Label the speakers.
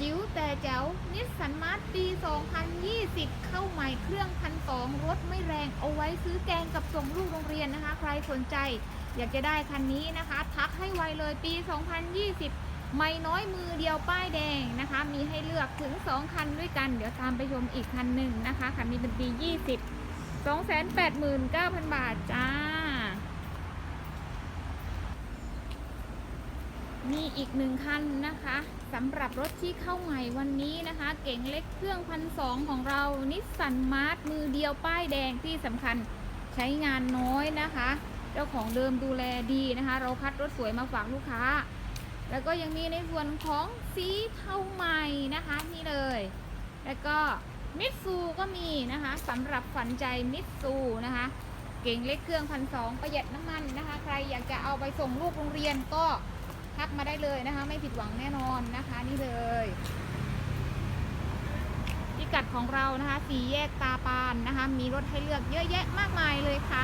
Speaker 1: จิ๋วแต่แจ๋วนิสสันมาร์ทปี 2020 เข้าใหม่เครื่องพันสองรถไม่แรงเอาไว้ซื้อแกงกับส่งลูกโรงเรียนนะคะ ใครสนใจ อยากจะได้คันนี้นะคะ ทักให้ไวเลยปี 2020 ไม่น้อยมือเดียวป้ายแดงนะคะ มีให้เลือกถึง 2 คันด้วยกัน เดี๋ยวตามไปชมอีกคันหนึ่งนะคะ คันนี้เป็นปี 20 289,000 บาทจ้า มีอีกหนึ่งคันนะคะสำหรับรถที่เข้าใหม่วันนี้นะคะ เก๋งเล็กเครื่องพันสองของเรานิสสันมาร์ทมือเดียวป้ายแดงที่สำคัญใช้งานน้อยนะคะ เจ้าของเดิมดูแลดีนะคะ เราคัดรถสวยมาฝากลูกค้า แล้วก็ยังมีในส่วนของสีเทาใหม่นะคะนี่เลย แล้วก็มิตซูก็มีนะคะสำหรับฝันใจมิตซูนะคะ เก่งเล็กเครื่องพันสองประหยัดน้ำมันนะคะ ใครอยากจะเอาไปส่งลูกโรงเรียนก็ ทักมาได้เลยนะคะ ไม่ผิดหวังแน่นอนนะคะนี่เลยพิกัดของเรานะคะสี่แยกตาปานนะคะ มีรถให้เลือกเยอะแยะมากมายเลยค่ะ